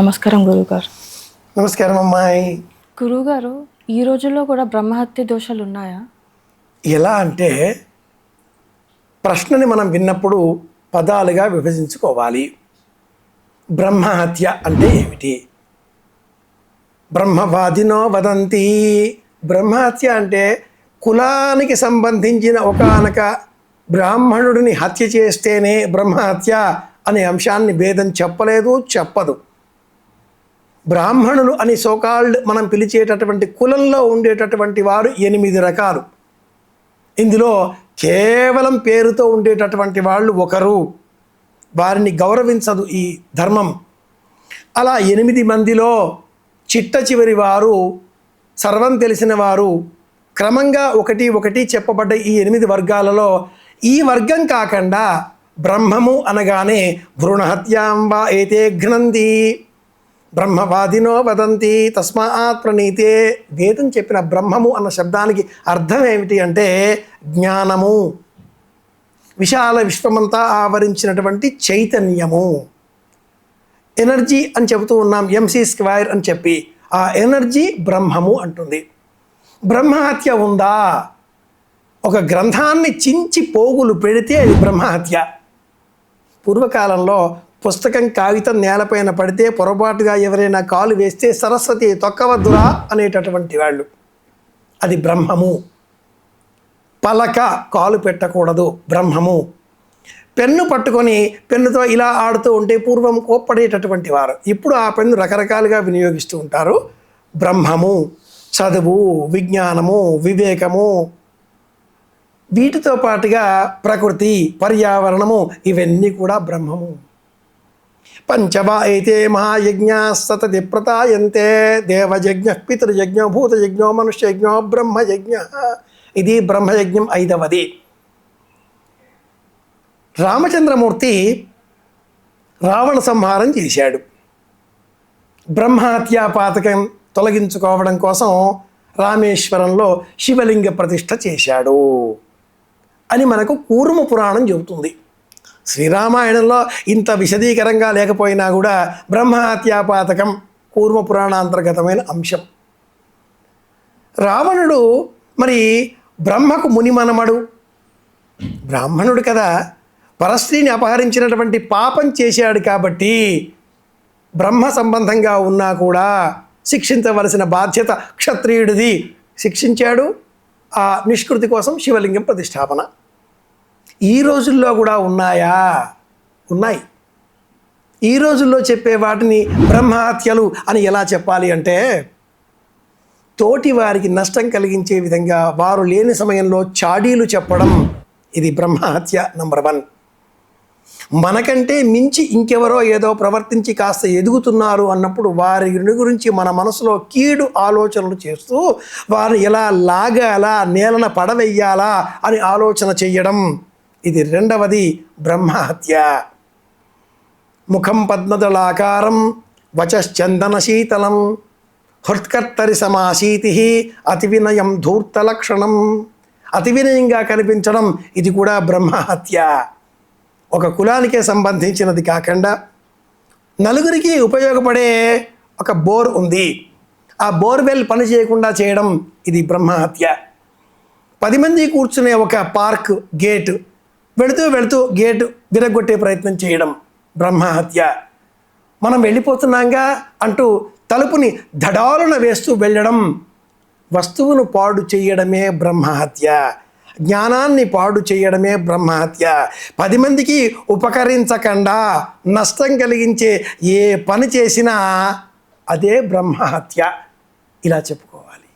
నమస్కారం గురుగారు నమస్కారం అమ్మాయి. గురుగారు ఈ రోజుల్లో కూడా బ్రహ్మహత్య దోషాలు ఉన్నాయా? ఎలా అంటే ప్రశ్నని మనం విన్నప్పుడు పదాలుగా విభజించుకోవాలి. బ్రహ్మహత్య అంటే ఏమిటి? బ్రహ్మవాదినో వదంతి. బ్రహ్మహత్య అంటే కులానికి సంబంధించిన ఒకానొక బ్రాహ్మణుడిని హత్య చేస్తేనే బ్రహ్మహత్య అనే అంశాన్ని భేదం చెప్పలేదు చెప్పదు. బ్రాహ్మణులు అని సోకాల్డ్ మనం పిలిచేటటువంటి కులంలో ఉండేటటువంటి వారు ఎనిమిది రకాలు. ఇందులో కేవలం పేరుతో ఉండేటటువంటి వాళ్ళు ఒకరు. వారిని గౌరవించదు ఈ ధర్మం. అలా ఎనిమిది మందిలో చిట్ట చివరి వారు సర్వం తెలిసిన వారు క్రమంగా ఒకటి ఒకటి చెప్పబడ్డ ఈ ఎనిమిది వర్గాలలో ఈ వర్గం కాకుండా బ్రహ్మము అనగానే భ్రూణహత్యాంబ ఏతే ఘ్నంది. బ్రహ్మవాదినో వదంతి తస్మాత్ ప్రణీతే. వేదం చెప్పిన బ్రహ్మము అన్న శబ్దానికి అర్థం ఏమిటి అంటే జ్ఞానము. విశాల విశ్వమంతా ఆవరించినటువంటి చైతన్యము. ఎనర్జీ అని చెబుతూ ఉన్నాం ఎంసీ స్క్వైర్ అని చెప్పి. ఆ ఎనర్జీ బ్రహ్మము అంటుంది. బ్రహ్మహత్య ఉందా? ఒక గ్రంథాన్ని చించి పోగులు పెడితే అది బ్రహ్మహత్య. పూర్వకాలంలో పుస్తకం కాగితం నేలపైన పడితే పొరపాటుగా ఎవరైనా కాలు వేస్తే సరస్వతి తొక్కవద్దురా అనేటటువంటి వాళ్ళు. అది బ్రహ్మము. పలక కాలు పెట్టకూడదు బ్రహ్మము. పెన్ను పట్టుకొని పెన్నుతో ఇలా ఆడుతూ ఉంటే పూర్వం కోప్పడేటటువంటి వారు. ఇప్పుడు ఆ పెన్ను రకరకాలుగా వినియోగిస్తూ ఉంటారు. బ్రహ్మము చదువు విజ్ఞానము వివేకము. వీటితో పాటుగా ప్రకృతి పర్యావరణము ఇవన్నీ కూడా బ్రహ్మము. పంచమ అయితే మహాయజ్ఞ సతతి ప్రతాయంతే దేవయజ్ఞ పితృయజ్ఞ భూతయజ్ఞో మనుష్యయజ్ఞో బ్రహ్మయజ్ఞ. ఇది బ్రహ్మయజ్ఞం ఐదవది. రామచంద్రమూర్తి రావణ సంహారం చేశాడు. బ్రహ్మహత్యా పాతకం తొలగించుకోవడం కోసం రామేశ్వరంలో శివలింగ ప్రతిష్ఠ చేశాడు అని మనకు కూర్మ పురాణం చెబుతుంది. శ్రీరామాయణంలో ఇంత విశదీకరంగా లేకపోయినా కూడా బ్రహ్మహత్యాపాతకం కూర్మ పురాణాంతర్గతమైన అంశం. రావణుడు మరి బ్రహ్మకు మునిమనమడు. బ్రాహ్మణుడు కదా పరస్త్రీని అపహరించినటువంటి పాపం చేశాడు కాబట్టి బ్రహ్మ సంబంధంగా ఉన్నా కూడా శిక్షించవలసిన బాధ్యత క్షత్రియుడిది శిక్షించాడు. ఆ నిష్కృతి కోసం శివలింగం ప్రతిష్టాపన. ఈ రోజుల్లో కూడా ఉన్నాయా? ఉన్నాయి. ఈ రోజుల్లో చెప్పే వాటిని బ్రహ్మహత్యలు అని ఎలా చెప్పాలి అంటే తోటి వారికి నష్టం కలిగించే విధంగా వారు లేని సమయంలో చాడీలు చెప్పడం ఇది బ్రహ్మహత్య నంబర్ వన్. మనకంటే మించి ఇంకెవరో ఏదో ప్రవర్తించి కాస్త ఎదుగుతున్నారు అన్నప్పుడు వారి గురించి మన మనసులో కీడు ఆలోచనలు చేస్తూ వారిని ఎలా లాగాలా నేలన పడవెయ్యాలా అని ఆలోచన చేయడం ఇది రెండవది బ్రహ్మహత్య. ముఖం పద్మదళాకారం వచశ్చందన శీతలం హృత్కర్తరి సమాశీతి అతి వినయం ధూర్త లక్షణం అతి వినయంగా కనిపించడం ఇది కూడా బ్రహ్మహత్య. ఒక కులానికే సంబంధించినది కాకుండా నలుగురికి ఉపయోగపడే ఒక బోర్ ఉంది. ఆ బోర్వెల్ పని చేయకుండా చేయడం ఇది బ్రహ్మహత్య. పది మంది కూర్చునే ఒక పార్క్ గేట్ వెళుతూ వెళుతూ గేటు విరగొట్టే ప్రయత్నం చేయడం బ్రహ్మహత్య. మనం వెళ్ళిపోతున్నాంగా అంటూ తలుపుని దడాలున వేస్తూ వెళ్ళడం వస్తువును పాడు చేయడమే బ్రహ్మహత్య. జ్ఞానాన్ని పాడు చేయడమే బ్రహ్మహత్య. పది మందికి ఉపకరించకుండా నష్టం కలిగించే ఏ పని చేసినా అదే బ్రహ్మహత్య. ఇలా చెప్పు.